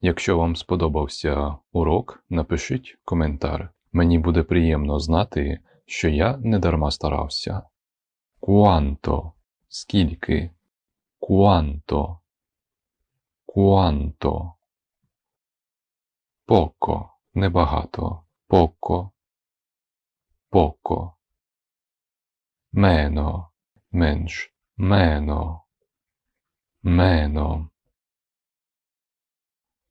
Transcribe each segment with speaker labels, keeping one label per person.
Speaker 1: Якщо вам сподобався урок, напишіть коментар. Мені буде приємно знати, що я не дарма старався. Quanto – скільки? Quanto – Quanto Poco – небагато. Poco Poco Meno – менш. Meno Meno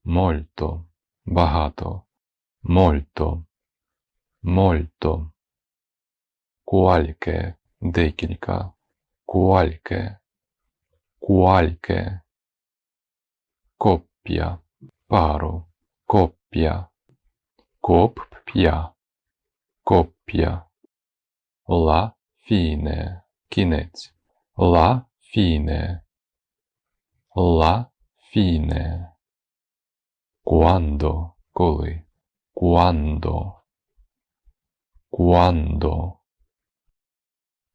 Speaker 1: Molto – багато. Molto Molto Qualche – декілька. Qualche Qualche Coppia – пару. Coppia Coppia Coppia La fine – кінець. La fine La fine Quando – коли. Quando Quando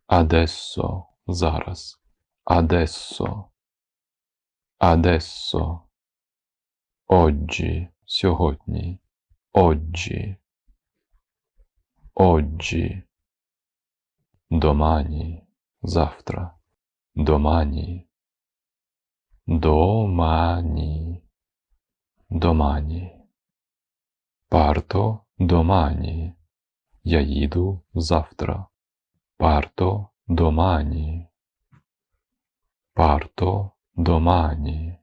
Speaker 1: Adesso – зараз. Adesso Adesso Oggi – сьогодні. Oggi Oggi Домані – завтра. Домані Домані Домані. Парто домані. Я їду завтра. Парто домані. Парто домані.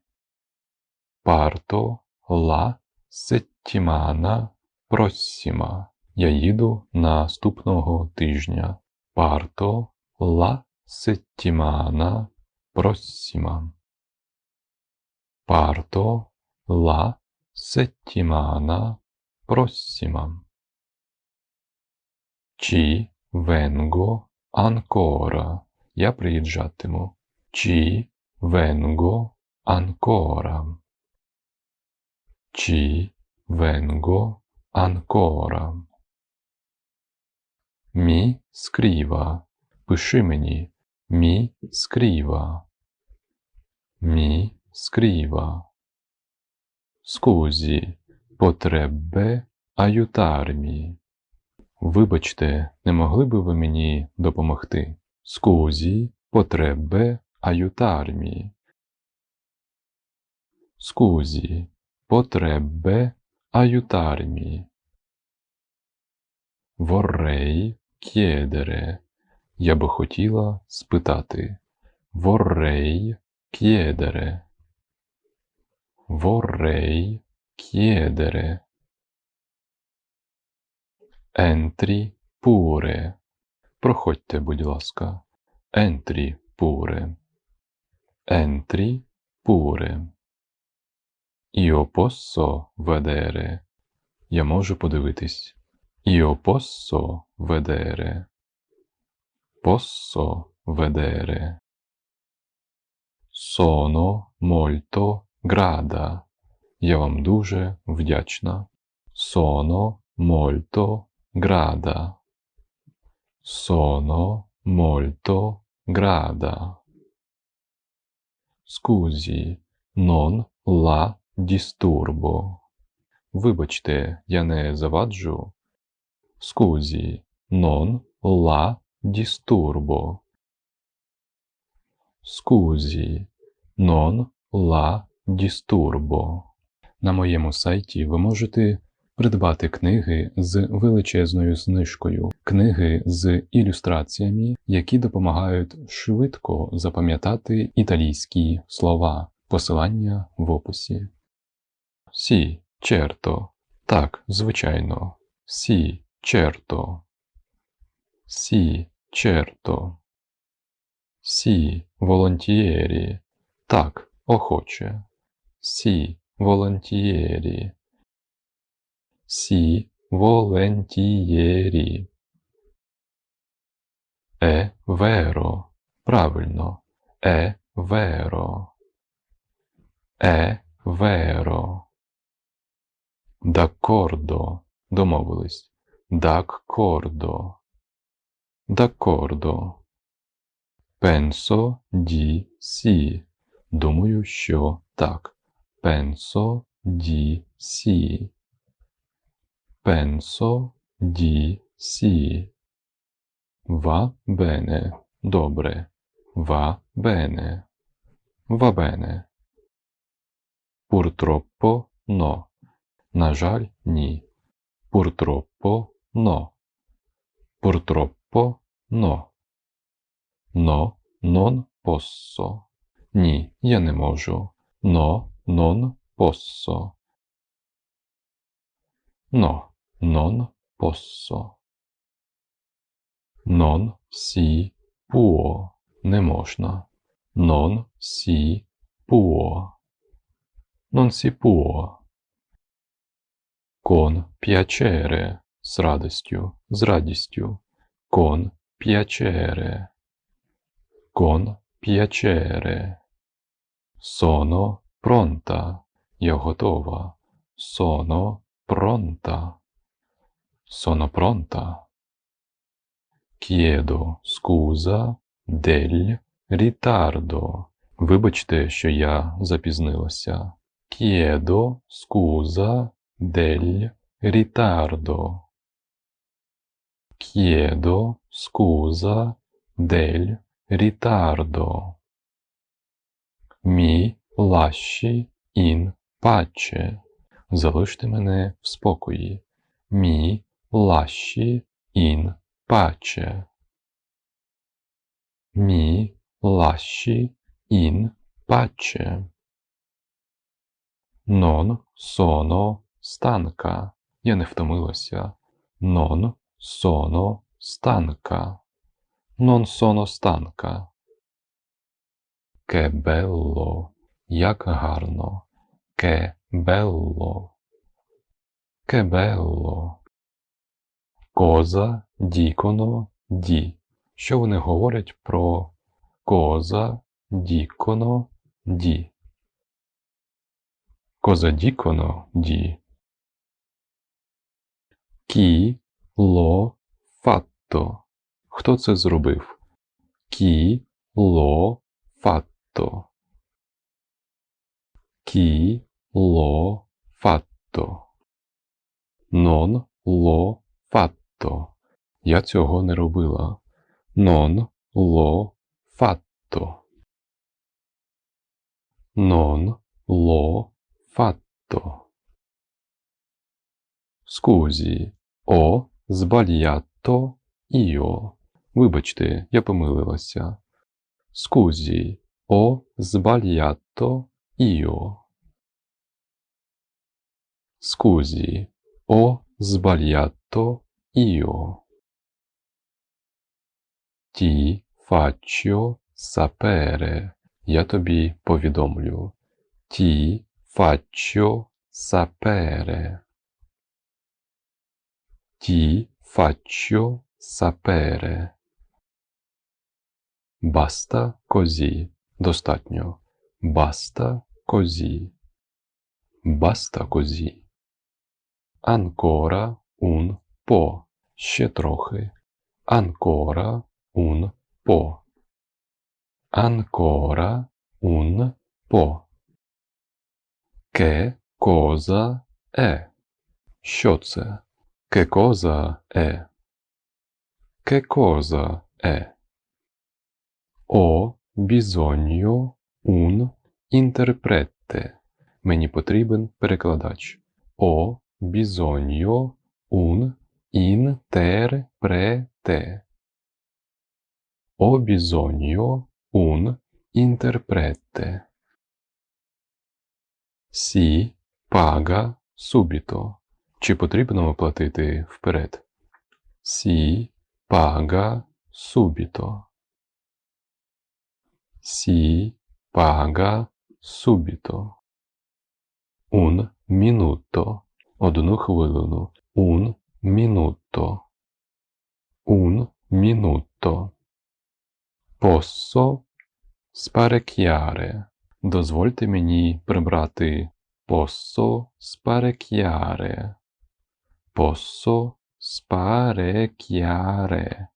Speaker 1: Парто ла сеттімана проссіма Я їду наступного тижня. Парто ла сеттімана проссіма Парто ла settimana prossima. Ci vengo ancora. Я. Ci vengo ancora. Ci vengo ancora. Mi scriva. Пиши мені. Mi scriva. Mi scriva. Скузі, потребе аютармі. Вибачте, не могли би ви мені допомогти? Скузі, потребе аютармі. Скузі, потребе аютармі. Воррей кєдере. Я би хотіла спитати. Воррей кєдере. Vorrei chiedere. Ентрі pure. Проходьте, будь ласка. Ентрі pure. Ентрі pure. Io posso vedere. Я можу подивитись. Io posso vedere. Posso vedere. Sono molto Града, я вам дуже вдячна. Соно мольто града. Соно мольто града. Скузі, нон ла дістурбо. Вибачте, я не заваджу. Скузі, нон ла дістурбо. Скузі, нон ла Дістурбо. На моєму сайті ви можете придбати книги з величезною знижкою, книги з ілюстраціями, які допомагають швидко запам'ятати італійські слова, посилання в описі. Сі, черто. Так, звичайно. Сі, черто. Сі, черто. Сі, волонтієрі. Так, охоче. Сі волонтієрі. Сі волентієрі. Е веро. Правильно. Е веро. Е веро. Дакордо. Домовились. Даккордо. Даккордо. Пенсо ді сі. Думаю, що так. Penso di sì. Penso di sì. Va bene. Добре. Va bene. Va bene. Purtroppo no. На жаль, ні. Purtroppo no. Purtroppo no. No, non posso. Ні, я не можу. No, non posso. No, non posso. Non si può. Не можна. Non si può. Non si può. Con piacere. З радістю. З радістю. Con piacere. Con piacere. Sono pronta. Я готова. Sono pronta. Sono pronta. Chiedo scusa del ritardo. Вибачте, що я запізнилася. Chiedo scusa del ritardo. Chiedo scusa del ritardo. Mi lasci in pace. Залиште мене в спокої. Mi lasci in pace. Mi lasci in pace. Non sono stanca. Я не втомилася. Sono stanca. Non sono stanca. Che bello. Як гарно. Che bello. Che bello. Cosa dicono di. Що вони говорять про cosa dicono di? Cosa dicono di? Chi l'ho fatto? Хто це зробив? Chi l'ho fatto? Non l'ho fatto. Я цього не робила. Fatto. Non l'ho fatto. Scusi, ho sbagliato io. Вибачте, я помилилася. Ho sbagliato io. Scusi, ho sbagliato io. Ti faccio sapere. Я тобі повідомлю. Ti faccio sapere. Ti faccio sapere. Basta così. Достатньо. Basta così. Basta così. Ancora un po'. Ще трохи. Ancora un po'. Ancora un po'. Che cosa è? Що це? Che cosa è? Che cosa è? Ho bisogno un interprete. Мені потрібен перекладач. Ho bisogno un interprete. Ho bisogno un interprete. Si paga subito. Чи потрібно оплатити вперед? Si paga subito. Si paga subito. Un minuto. Одну хвилину. Un minuto. Un minuto. Posso sparecchiare. Дозвольте мені прибрати. Posso sparecchiare. Posso sparecchiare.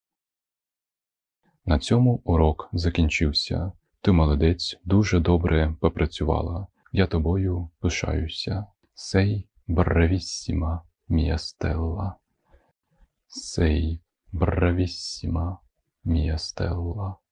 Speaker 1: На цьому урок закінчився. Ти молодець, дуже добре попрацювала. Я тобою пишаюся. Sei bravissima, mia Stella. Sei bravissima, mia Stella.